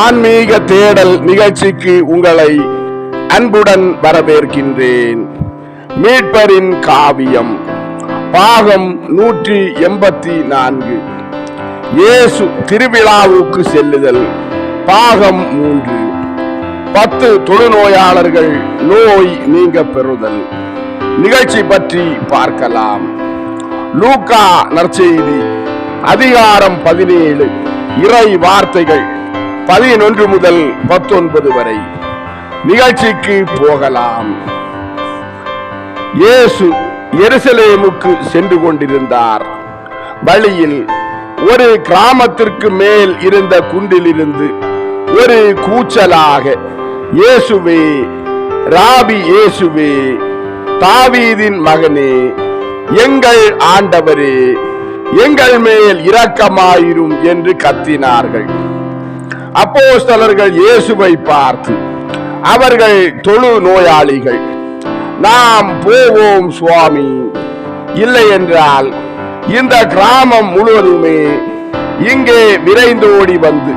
ஆன்மீக தேடல் நிகழ்ச்சிக்கு உங்களை அன்புடன் வரவேற்கின்றேன். மீட்பரின் காவியம் பாகம் நூற்றி எண்பத்தி நான்கு. இயேசு திருவிழாவுக்கு செல்லுதல் பாகம் மூன்று. பத்து தொழுநோயாளர்கள் நோய் நீங்க பெறுதல். நிகழ்ச்சி பற்றி பார்க்கலாம். லூக்கா நற்செய்தி அதிகாரம் பதினேழு. இறை வார்த்தைகள். பதினொன்று முதல் பத்தொன்பது வரை நிகழ்ச்சிக்கு போகலாம். இயேசு எருசலேமுக்கு சென்று கொண்டிருந்தார். வழியில் ஒரு கிராமத்திற்கு மேல் இருந்த குண்டிலிருந்து ஒரு கூச்சலாக இயேசுவே ராபி இயேசுவே தாவீதின் மகனே எங்கள் ஆண்டவரே எங்கள் மேல் இரக்கமாயிரும் என்று கத்தினார்கள். அப்போஸ்தலர்கள் இயேசுவை பார்த்து அவர்கள் தொழு நோயாளிகள் நாம் போவோம் சுவாமி. இல்லை என்றால் இந்த கிராமம் முழுவதுமே இங்கே விரைந்து ஓடி வந்து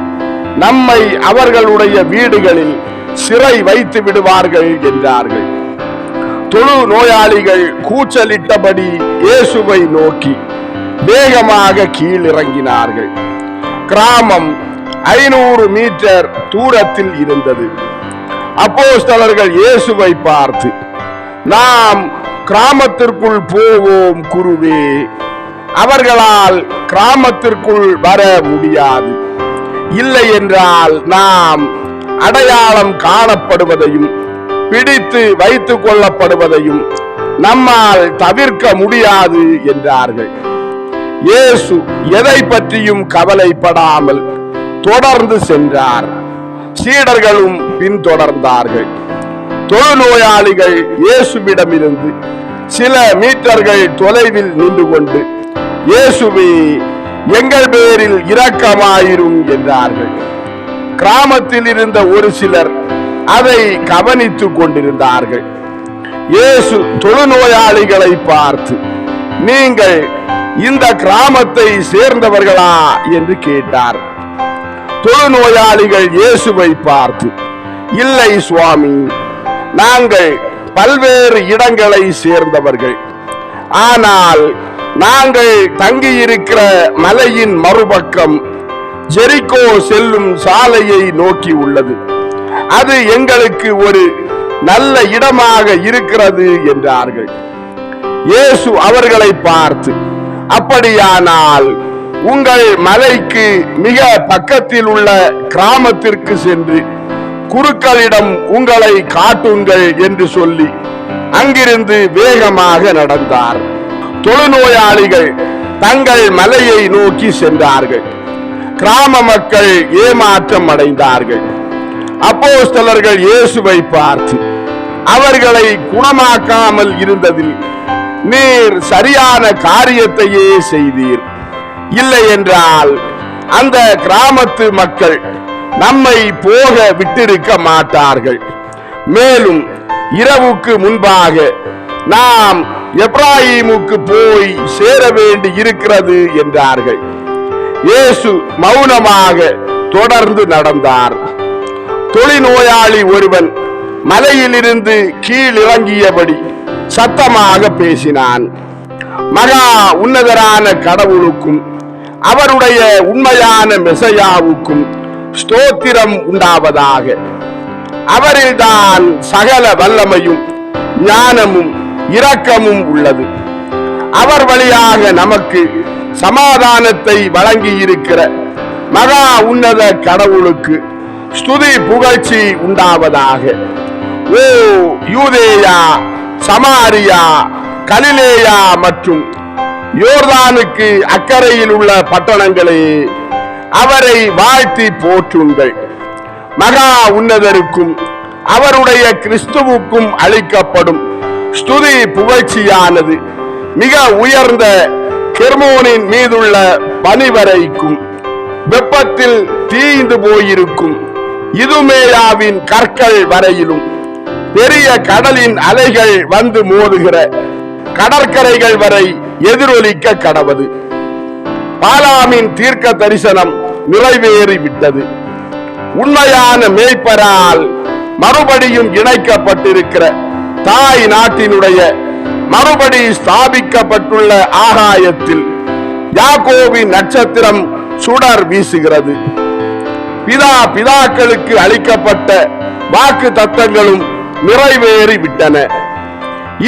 நம்மை அவர்களுடைய வீடுகளில் சிறை வைத்து விடுவார்கள் என்றார்கள். தொழு நோயாளிகள் கூச்சலிட்டபடி இயேசுவை நோக்கி வேகமாக கீழிறங்கினார்கள். கிராமம் ஐநூறு மீட்டர் தூரத்தில் இருந்தது. அப்போஸ்தலர்கள் இயேசுவை பார்த்து நாம் கிராமத்திற்குள் போவோம் குருவே. அவர்களால் கிராமத்திற்குள் வர முடியாது. இல்லை என்றால் நாம் அடையாளம் காணப்படுவதையும் பிடித்து வைத்துக் கொள்ளப்படுவதையும் நம்மால் தவிர்க்க முடியாது என்றார்கள். இயேசு எதை பற்றியும் கவலைப்படாமல் தொடர்ந்து சென்றார். சீடர்களும் பின்தொடர்ந்தார்கள். தொழுநோயாளிகள் இயேசுவிடமிருந்து சில மீட்டர்கள் தொலைவில் நின்று கொண்டு இயேசுவே எங்கள் பேரில் இரக்கமாயிரும் என்றார்கள். கிராமத்தில் இருந்த ஒரு சிலர் அதை கவனித்துக் கொண்டிருந்தார்கள். இயேசு தொழுநோயாளிகளை பார்த்து நீங்கள் இந்த கிராமத்தை சேர்ந்தவர்களா? என்று கேட்டார். தொழு நோயாளிகள் இயேசுவை பார்த்து இல்லை சுவாமி நாங்கள் பல்வேறு இடங்களை சேர்ந்தவர்கள். ஆனால் நாங்கள் தங்கியிருக்கிற மலையின் மறுபக்கம் ஜெரிகோ செல்லும் சாலையை நோக்கி உள்ளது. அது எங்களுக்கு ஒரு நல்ல இடமாக இருக்கிறது என்றார்கள். இயேசு அவர்களை பார்த்து அப்படியானால் உங்கள் மலைக்கு மிக பக்கத்தில் உள்ள கிராமத்திற்கு சென்று குருக்களிடம் உங்களை காட்டுங்கள் என்று சொல்லி அங்கிருந்து வேகமாக நடந்தார். தொழுநோயாளிகள் தங்கள் மலையை நோக்கி சென்றார்கள். கிராம மக்கள் ஏமாற்றம் அடைந்தார்கள். அப்போஸ்தலர்கள் இயேசுவை பார்த்து அவர்களை குணமாக்காமல் இருந்ததில் நீர் சரியான காரியத்தையே செய்தீர். இல்லை என்றால் அந்த கிராமத்து மக்கள் நம்மை போக விட்டிருக்க மாட்டார்கள். மேலும் இரவுக்கு முன்பாக நாம் எப்ராஹிமுக்கு போய் சேர வேண்டி இருக்கிறது என்றார்கள். இயேசு மௌனமாக தொடர்ந்து நடந்தார். தொழில்நோயாளி ஒருவன் மலையிலிருந்து கீழ் இறங்கியபடி சத்தமாக பேசினான். மகா உன்னதரான கடவுளுக்கும் அவருடைய உண்மையான மெசையாவுக்கும் ஸ்தோத்திரம் உண்டாவதாக. அவரில்தான் சகல வல்லமையும் ஞானமும் இரக்கமும் உள்ளது. அவர் வழியாக நமக்கு சமாதானத்தை வழங்கி இருக்கிற மகா உன்னத கடவுளுக்கு ஸ்துதி புகழ்ச்சி உண்டாவதாக. ஓ யூதேயா சமாரியா கலிலேயா மற்றும் யோர்தானுக்கு அக்கறையில் உள்ள பட்டணங்களே அவரை வாழ்த்தி போற்றுங்கள். மகா உன்னதருக்கும் அவருடைய கிறிஸ்துவுக்கும் அளிக்கப்படும் ஸ்துதி புகழ்ச்சியானது. மிக உயர்ந்த கெர்மோனின் மீதுள்ள பனிவரைக்கும் வெப்பத்தில் தீய்ந்து போயிருக்கும் இதுமேயாவின் கற்கள் வரையிலும் பெரிய கடலின் அலைகள் வந்து மோதுகிற கடற்கரைகள் வரை எதிரொலிக்க கடவது பாலாமின் தீர்க்க தரிசனம் நிறைவேறிவிட்டது உண்மையான மேய்ப்பரால் மறுபடியும் இணைக்கப்பட்டிருக்கிற தாய் நாட்டினுடைய மறுபடி ஸ்தாபிக்கப்பட்டுள்ள ஆகாயத்தில் யாக்கோவின் நட்சத்திரம் சுடர் வீசுகிறது. பிதா பிதாக்களுக்கு அளிக்கப்பட்ட வாக்கு தத்தங்களும் நிறைவேறி விட்டன.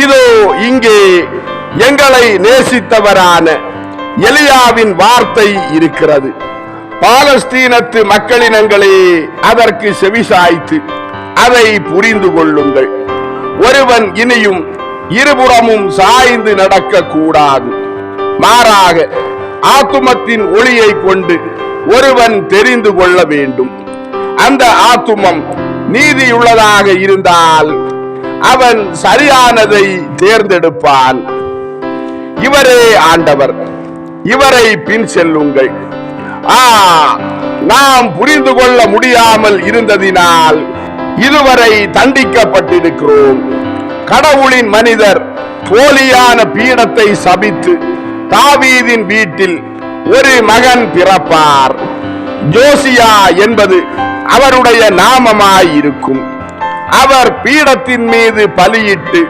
இதோ இங்கே எங்களை நேசித்தவரான எலியாவின் வார்த்தை இருக்கிறது. பாலஸ்தீனத்து மக்களினங்களே அதற்கு செவிசாய்த்து அதை புரிந்து கொள்ளுங்கள். ஒருவன் இனியும் இருபுறமும் சாய்ந்து நடக்க கூடாது மாறாக ஆத்துமத்தின் ஒளியை கொண்டு ஒருவன் தெரிந்து கொள்ள வேண்டும். அந்த ஆத்துமம் நீதியுள்ளதாக இருந்தால் அவன் சரியானதை தேர்ந்தெடுப்பான். இவரே ஆண்டவர். இவரை பின் செல்லுங்கள். ஆ நாம் புரிந்து கொள்ள முடியாமல் இருந்ததினால் இதுவரை தண்டிக்கப்பட்டிருக்கிறோம். கடவுளின் மனிதர் போலியான பீடத்தை சபித்து தாவீதின் வீட்டில் ஒரு மகன் பிறப்பார். ஜோசியா என்பது அவருடைய நாமமாயிருக்கும். அவர் பீடத்தின் மீது பலியிட்டு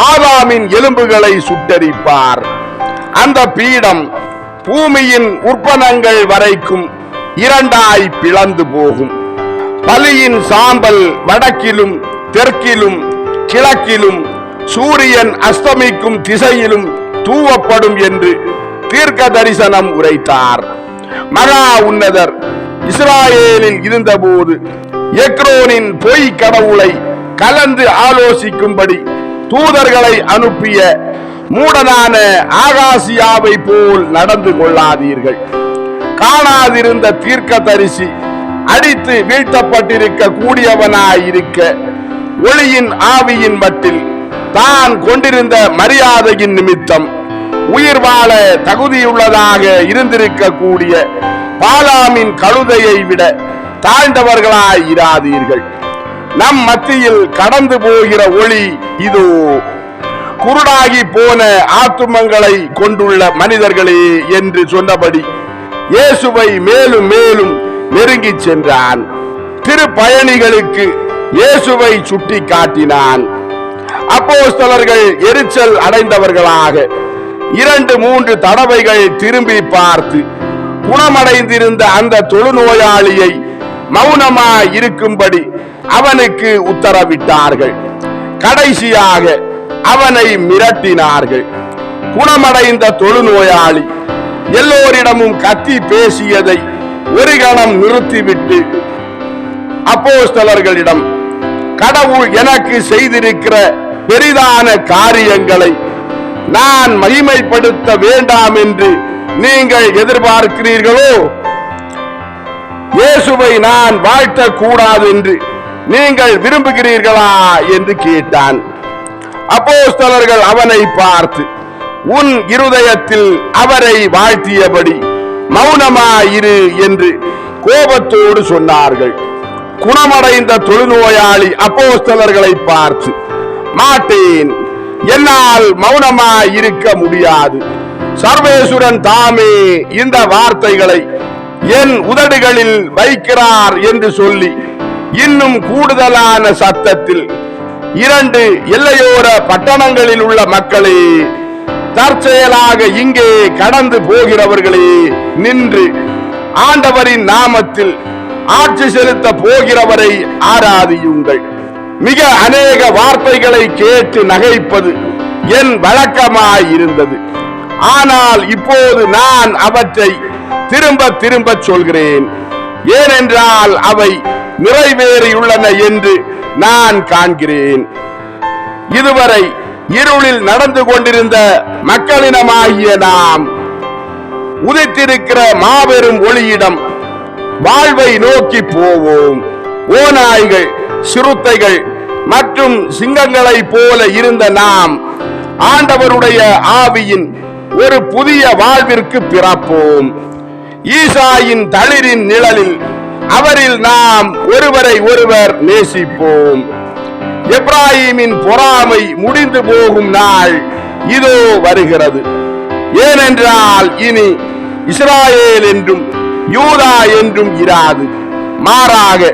ஆதாமின் எலும்புகளை சுட்டரிப்பார். அந்த பீடம் பூமியின் உற்பனங்கள் வரைக்கும் இரண்டாய் பிளந்து போகும். பலியின் சாம்பல் வடக்கிலும் தெற்கிலும் கிழக்கிலும் சூரியன் அஸ்தமிக்கும் திசையிலும் தூவப்படும் என்று தீர்க்க தரிசனம் உரைத்தார். மகா உன்னதர் இஸ்ராயேலில் இருந்தபோது எக்ரோனின் பொய் கடவுளை கலந்து ஆலோசிக்கும்படி தூதர்களை அனுப்பிய மூடனான ஆகாசியாவை போல் நடந்து கொள்ளாதீர்கள். காணாதிருந்த தீர்க்க தரிசி அடித்து வீழ்த்தப்பட்டிருக்க கூடியவனாயிருக்க ஒளியின் ஆவியின் மட்டில் தான் கொண்டிருந்த மரியாதையின் நிமித்தம் உயிர் வாழ தகுதியுள்ளதாக இருந்திருக்க கூடிய பாலாமின் கழுதையை விட தாழ்ந்தவர்களாய் இராதீர்கள் நம் மத்தியில் கடந்து போகிற ஒளி இதோ. குருடாகி போன ஆத்துமங்களை கொண்டுள்ள மனிதர்களே என்று சொன்னபடி இயேசுவை மேலும் மேலும் நெருங்கி சென்றான். திருப்பயணிகளுக்கு இயேசுவை சுட்டி காட்டினான். அப்போஸ்தலர்கள் எரிச்சல் அடைந்தவர்களாக இரண்டு மூன்று தடவைகள் திரும்பி பார்த்து குணமடைந்திருந்த அந்த தொழுநோயாளியை மௌனமாய் இருக்கும்படி அவனுக்கு உத்தரவிட்டார்கள். கடைசியாக அவனை மிரட்டினார்கள். குணமடைந்த தொழுநோயாளி எல்லோரிடமும் கத்தி பேசியதை ஒரு கணம் நிறுத்திவிட்டு அப்போஸ்தலர்களிடம் கடவுள் எனக்கு செய்திருக்கிற பெரிதான காரியங்களை நான் மகிமைப்படுத்த வேண்டாம் என்று நீங்கள் எதிர்பார்க்கிறீர்களோ? இயேசுவை நான் வாழ்த்தக்கூடாது என்று நீங்கள் விரும்புகிறீர்களா என்று கேட்டான். அப்போஸ்தலர்கள் அவனை பார்த்து உன் இருதயத்தில் அவரை வாழ்த்தியபடி மௌனமாயிரு என்று கோபத்தோடு சொன்னார்கள். குணமடைந்த தொழுநோயாளி அப்போஸ்தலர்களை பார்த்து மாட்டேன் என்னால் மௌனமாய் இருக்க முடியாது. சர்வேசுரன் தாமே இந்த வார்த்தைகளை என் உதடுகளில் வைக்கிறார் என்று சொல்லி இன்னும் கூடுதலான சத்தத்தில் இரண்டு எல்லையோர பட்டணங்களில் உள்ள மக்களே தற்செயலாக இங்கே கடந்து போகிறவர்களே நின்று ஆண்டவரின் நாமத்தில் ஆட்சி செலுத்த போகிறவரை ஆராதியுங்கள். மிக அநேக வார்த்தைகளை கேட்டு நகைப்பது என் வழக்கமாயிருந்தது. ஆனால் இப்போது நான் அவற்றை திரும்ப திரும்ப சொல்கிறேன். ஏனென்றால் அவை நிறைவேறியுள்ளன என்று நான் காண்கிறேன். இதுவரை இருளில் நடந்து கொண்டிருந்த மக்களினமாகிய நாம் உதித்திருக்கிற மாபெரும் ஒளியிடம் வாழ்வை நோக்கி போவோம். ஓநாய்கள் சிறுத்தைகள் மற்றும் சிங்கங்களைப் போல இருந்த நாம் ஆண்டவருடைய ஆவியின் ஒரு புதிய வாழ்விற்கு பிறப்போம். ஈசாயின் தளிரின் நிழலில் அவரில் நாம் ஒருவரை ஒருவர் நேசிப்போம். எப்ராஹிமின் பொறாமை முடிந்து போகும் நாள் இதோ வருகிறது. ஏனென்றால் இனி இஸ்ராயேல் என்றும் யூதா என்றும் இராது. மாறாக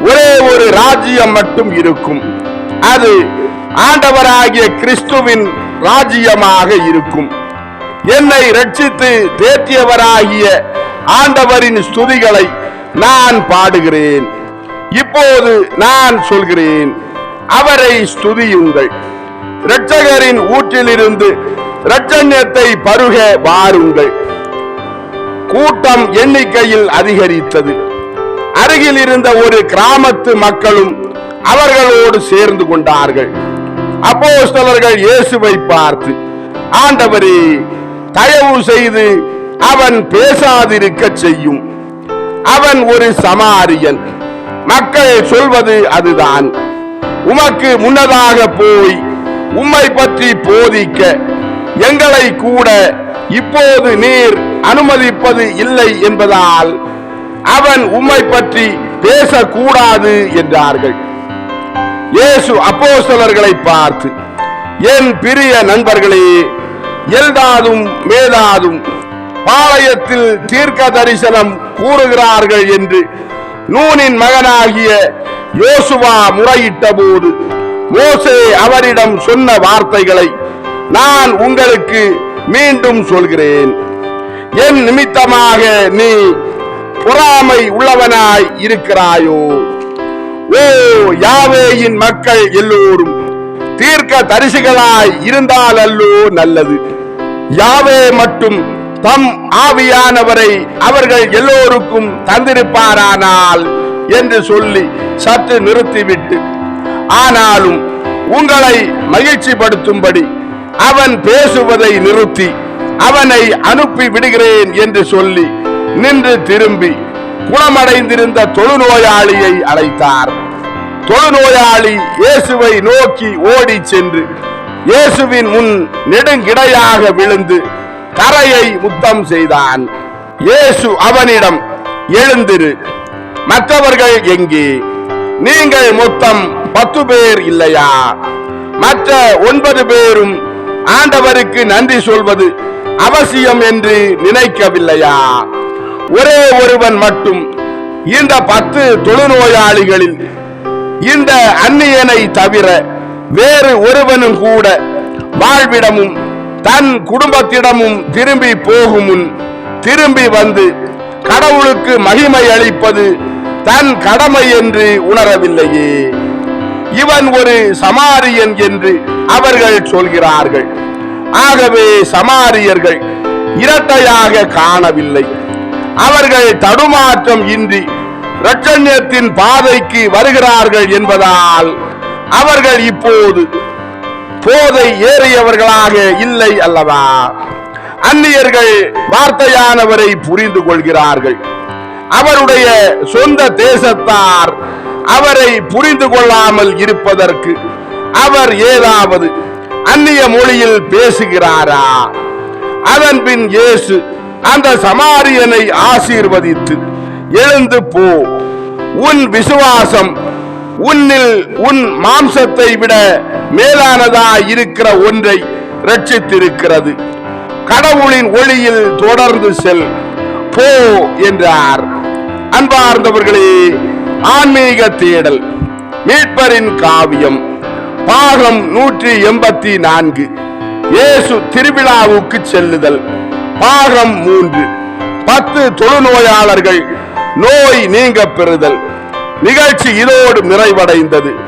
ஒரே ஒரு ராஜ்யம் மட்டும் இருக்கும். அது ஆண்டவராகிய கிறிஸ்துவின் ராஜ்யமாக இருக்கும். என்னை ரட்சித்து தேற்றியவராகிய ஆண்டவரின் ஸ்துதிகளை நான் பாடுகிறேன். இப்போது நான் சொல்கிறேன் அவரை ஸ்துதியுங்கள். இரட்சகரின் ஊற்றிலிருந்து இரட்சண்யத்தை பருக வாருங்கள். கூட்டம் எண்ணிக்கையில் அதிகரித்தது. அருகில் இருந்த ஒரு கிராமத்து மக்களும் அவர்களோடு சேர்ந்து கொண்டார்கள். அப்போஸ்தலர்கள் இயேசுவை பார்த்து ஆண்டவரே தயவு செய்து அவன் பேசாதிருக்க செய்யும். அவன் ஒரு சமாரியன். மக்கள் சொல்வது அதுதான். உமக்கு முன்னதாக போய் உம்மை பற்றி போதிக்க எங்களை கூட இப்போது நீர் அனுமதிப்பது இல்லை என்பதால் அவன் உம்மை பற்றி பேசக்கூடாது என்றார்கள். இயேசு அப்போஸ்தலர்களை பார்த்து என் பிரிய நண்பர்களே எல்தாதும் மேதாதும் பாளையத்தில் தீர்க்க தரிசனம் கூறுகிறார்கள் என்று நூனின் மகனாகிய யோசுவா முறையிட்ட போது மோசே அவரிடம் சொன்ன வார்த்தைகளை நான் உங்களுக்கு மீண்டும் சொல்கிறேன். என் நிமித்தமாக நீ பொறாமை உள்ளவனாய் இருக்கிறாயோ? ஓ யாவேயின் மக்கள் எல்லோரும் தீர்க்க தரிசிகளாய் இருந்தால் அல்லோ நல்லது. யாவே மட்டும் தம் ஆவியானவரை அவர்கள் எல்லோருக்கும் தந்திருப்பாரானால் என்று சொல்லி சற்று நிறுத்திவிட்டு ஆனாலும் உங்களை மகிழ்ச்சிப்படுத்தும்படி அவன் பேசுவதை நிறுத்தி அவனை அனுப்பி விடுகிறேன் என்று சொல்லி நின்று திரும்பி குணமடைந்திருந்த தொழுநோயாளியை அழைத்தார். தொழுநோயாளி இயேசுவை நோக்கி ஓடிச் சென்று இயேசுவின் முன் நெடுங்கிடையாக விழுந்து தரையை முத்தம் செய்தான். இயேசு அவனிடம் எழுந்திரு மற்றவர்கள் எங்கே? நீங்கள் மொத்தம் பத்து பேர் இல்லையா? மற்ற ஒன்பது பேரும் ஆண்டவருக்கு நன்றி சொல்வது அவசியம் என்று நினைக்கவில்லையா? ஒரே ஒருவன் மட்டும் இந்த பத்து தொழுநோயாளிகளில் இந்த அந்நியனை தவிர வேறு ஒருவனும் கூட வாழ்விடமும் தன் குடும்பத்திடமும் திரும்பி போகும் முன் திரும்பி வந்து கடவுளுக்கு மகிமை அளிப்பது தன் கடமை என்று உணரவில்லையே. இவன் ஒரு சமாரியன் என்று அவர்கள் சொல்கிறார்கள். ஆகவே சமாரியர்கள் இரட்டையாக காணவில்லை. அவர்கள் தடுமாற்றம் இன்றி இரட்சண்யத்தின் பாதைக்கு வருகிறார்கள் என்பதால் அவர்கள் இப்போது போதை ஏறியவர்களாக இல்லை அல்லவா? அந்நியர்கள் வார்த்தையானவரை புரிந்து கொள்கிறார்கள். அவருடைய சொந்த தேசத்தார் அவரை புரிந்து கொள்ளாமல் இருப்பதற்கு அவர் ஏதாவது அந்நிய மொழியில் பேசுகிறாரா? அதன் பின் இயேசு அந்த சமாரியனை ஆசீர்வதித்து எழுந்து போ. உன் விசுவாசம் உன்னில் உன் மாம்சத்தை விட மேலானதா இருக்கிற ஒன்றை ரட்சித்திருக்கிறது கடவுளின் ஒளியில் தொடர்ந்து செல் போ என்றார். அன்பார்ந்தவர்களே ஆன்மீக தேடல் மீட்பரின் காவியம் பாகம் நூற்றி எண்பத்தி நான்கு. இயேசு திருவிழாவுக்கு செல்லுதல் பாகம் மூன்று. பத்து தொழுநோயாளர்கள் நோய் நீங்க பெறுதல். நிகழ்ச்சி இதோடு நிறைவடைந்தது.